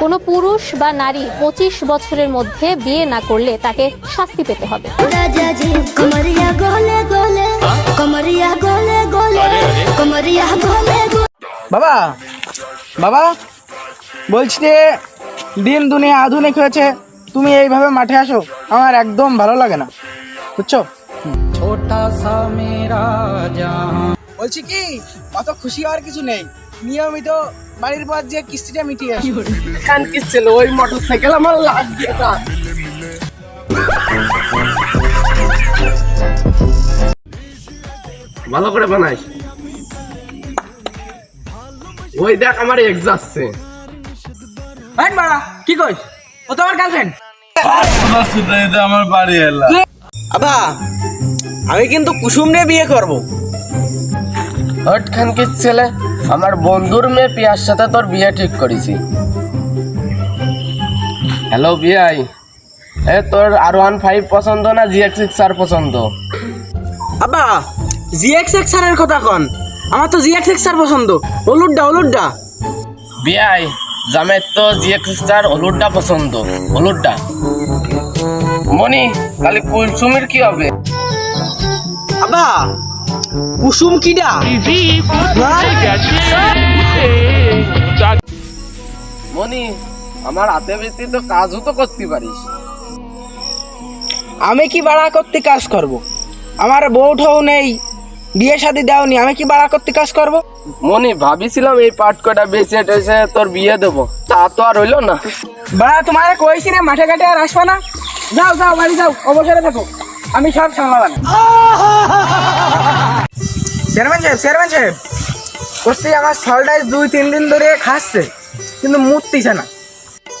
কোনো পুরুষ বা নারী পঁচিশ বছরের মধ্যে বিয়ে না করলে তাকে শাস্তি পেতে হবে। বাবা বাবা বলছি যে দিন দুনিয়া আধুনিক হয়েছে তুমি এইভাবে মাঠে আসো আমার একদম ভালো লাগে না বুঝছ? ছোটা বলছি কি অত খুশি হওয়ার কিছু নেই। নিয়মিত বাড়ির পর যে কিস্তিটা মিটিয়ে আসি। খান কি ছিল ওই মোটর সাইকেল আমার লাগবে না। ভালো করে বানাই ওই দেখ আমার এক্স যাচ্ছে হ্যাঁ বাড়া কি কইস? ও তো আমার গার্লফ্রেন্ড আমার বাড়ি এলা আবা আমি কিন্তু কুসুম নিয়ে বিয়ে করব। হট খান কি ছেলে। আমার বন্ধুর মেয়ে পিয়ার সাথে তোর বিয়ে ঠিক করেছি। হ্যালো বিয়াই। এ তোর আর ওয়ান ফাইভ পছন্দ না জি এক্স সিক্স আর পছন্দ? আবা জিএক্স এক্সের কথা কন। আমার তো জিএক্স এক্স আর পছন্দ। হলুদটা হলুদটা। বিয়াই জামের তো জি এক্স আর হলুদটা পছন্দ। হলুদটা। মনি তাহলে কুলসুমির কি হবে? আবা কুসুম কিডা? মনি আমার হাতে বেশি তো কাজও তো করতে পারিস। আমি কি বাড়া করতে কাজ করব? আমার বউ ঠৌ নেই বিয়ে শাদি দাওনি আমি কি বাড়া করতে কাজ করব? মনি ভাবিছিলাম এই পাট কটা বেঁচে টেসে তোর বিয়ে দেবো। তা তো আর হইল না। বাড়া তোমার কইছি না মাঠে ঘাটে আর আসবা না। যাও যাও বাড়ি যাও অবসরে থাকো। আমি সব সামলাবান। চেয়ারম্যান সাহেব চেয়ারম্যান সাহেব করছি আমার সলটাই দুই তিন দিন ধরে খাচ্ছে কিন্তু মুততিছে না।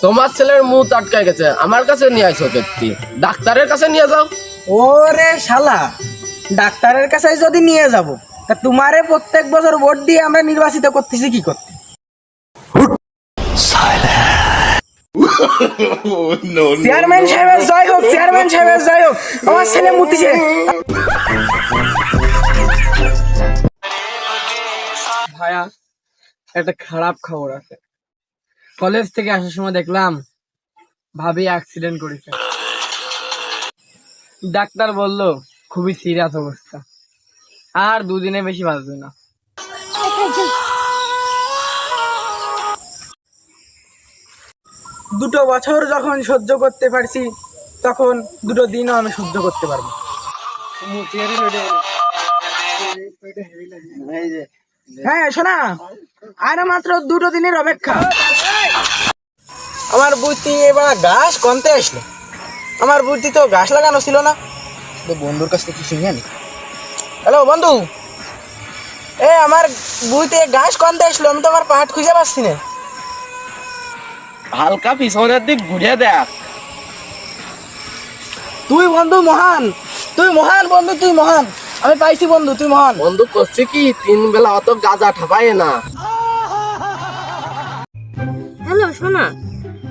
তোমার ছেলের মুখ আটকায় গেছে আমার কাছে নিয়ে আইসো ব্যক্তি। ডাক্তারের কাছে নিয়ে যাও। ওরে শালা ডাক্তারের কাছে যদি নিয়ে যাব তা তোমারে প্রত্যেক বছর ভোট দিয়ে আমরা নির্বাচিত করতেছি কি করতে? চেয়ারম্যান সাহেবের জয় হোক চেয়ারম্যান সাহেবের জয় হোক আমার ছেলে মুতিছে। ভাইয়া একটা খারাপ খবর আছে। কলেজ থেকে আসার সময় দেখলাম ভাবি অ্যাক্সিডেন্ট করেছে। ডাক্তার বলল, খুবই সিরিয়াস অবস্থা। আর দুদিনে বেশি বাঁচবে না। দুটো বছর যখন সহ্য করতে পারছি, তখন দুটো দিনও আমি সহ্য করতে পারব হ্যাঁ শোনা। আর মাত্র দুটো দিনের অপেক্ষা। আমার বুদ্ধি এবার গাছ কমতে আসলো। আমার বুদ্ধি তো গাছ লাগানো ছিল না। তো বন্ধুর কাছ থেকে শুনে আনি হ্যালো বন্ধু। এ আমার বুঝতে গাছ কমতে আসলো। আমি তো আমার পাহাড় খুঁজে পাচ্ছি না। হালকা পিছনের দিক ঘুরে দেখ। তুই বন্ধু মহান। তুই মহান বন্ধু তুই মহান। আমি পাইছি বন্ধু তুই মহান। বন্ধু করছে কি? তিন বেলা অত গাঁজা ঠাপায় না। হ্যালো শোনা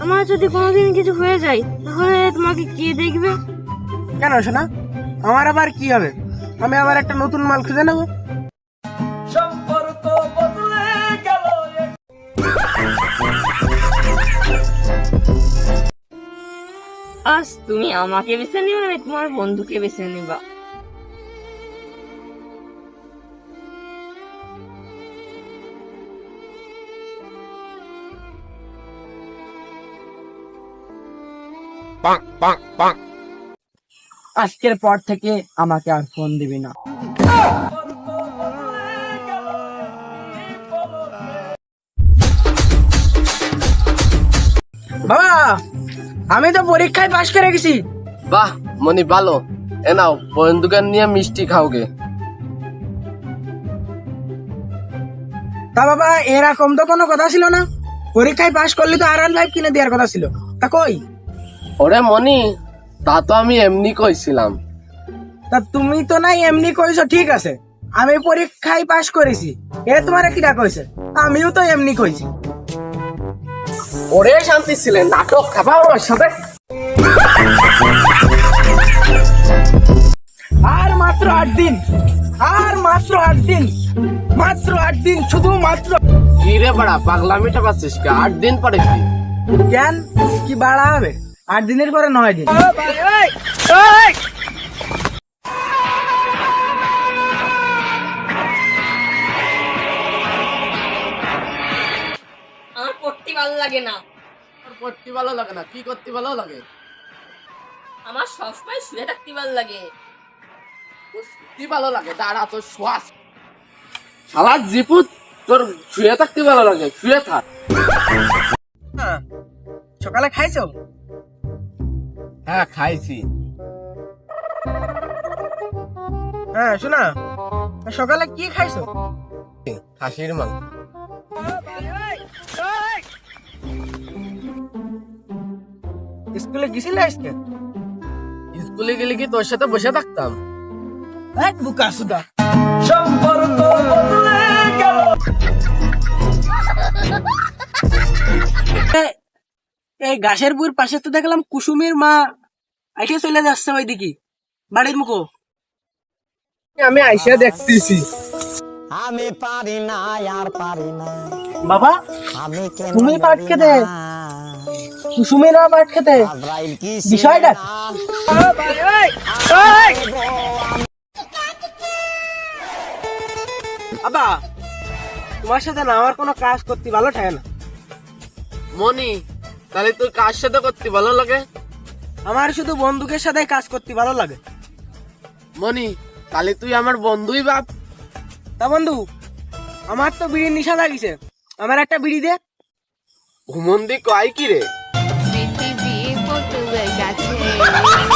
আমার যদি কোনোদিন কিছু হয়ে যায় তাহলে তোমাকে কে দেখবে? কেন শোনা আমার আবার কি হবে? আমি আবার একটা নতুন মাল খুঁজে নেব। আজ তুমি আমাকে বেছে নিবা না তোমার বন্ধুকে বেছে নিবা। আজকের পর থেকে আমাকে আর ফোন দিবি না। বাবা আমি তো পরীক্ষায় পাশ করে গেছি। বাহ মনি ভালো। এ নাও বন্ধুকে নিয়ে মিষ্টি খাওগে। তা বাবা এরকম তো কোনো কথা ছিল না। পরীক্ষায় পাশ করলে তো আর ফাইভ কিনে দেওয়ার কথা ছিল। তা কই? ওরে মনি তা তো আমি এমনি কইছিলাম। তা তুমি তো নাই এমনি কইছো ঠিক আছে। আমি পরীক্ষায় পাশ করেছি। এ তোমার কিরা কইছে? আমিও তো এমনি কইছি। ওরে শান্তি ছিলেন নাটক খাবা ওর সাথে। আর মাত্র আট দিন আর মাত্র আট দিন মাত্র আট দিন শুধু মাত্র কি রে বড়া পাগলামিটা পাচ্ছিস কে? আট দিন পরে কি? কেন কি বাড়া হবে? আট দিনের পরে নয় দিন। আমার পড়তে ভালো লাগে না। করতে ভালো লাগে না। কি করতে ভালো লাগে? আমার সবসময় শুয়ে থাকতে ভালো লাগে। ভালো লাগে। দাঁড়া তোর শ্বাস। শালা জিপুত তোর শুয়ে থাকতে ভালো লাগে। শুয়ে থাক। সকালে খাইছো? হ্যাঁ খাইছি। হ্যাঁ শোনা, সকালে কি খাইছো? খাসির মাংস। স্কুলে গেছিলে আজকে? স্কুলে গেলে কি তোর সাথে বসে থাকতাম? এক বুকা সুদা। এ- এই গাছের বুর পাশে তো দেখলাম কুসুমের মা আইসে চলে যাচ্ছে ওইদিকে বাড়ির মুখো। আমি আইসা দেখতেছি। আমি পারি না আর পারি না। বাবা আমি তুমি পাট পারি খেতে কুসুমের মা পাট খেতে? বিষয়টা? আবা তোমার সাথে না আমার কোনো কাজ করতে ভালো ঠায় না। মনি তাহলে তোর কার সাথে করতে? ভালো লাগে? আমার শুধু বন্দুকের সাথে কাজ করতে ভালো লাগে। মনি তাহলে তুই আমার বন্ধুই বাপ তা বন্ধু আমার তো বিড়ির নিশা লাগিছে। আমার একটা বিড়ি দে। ঘুমন্দি কয় কি রে? Tine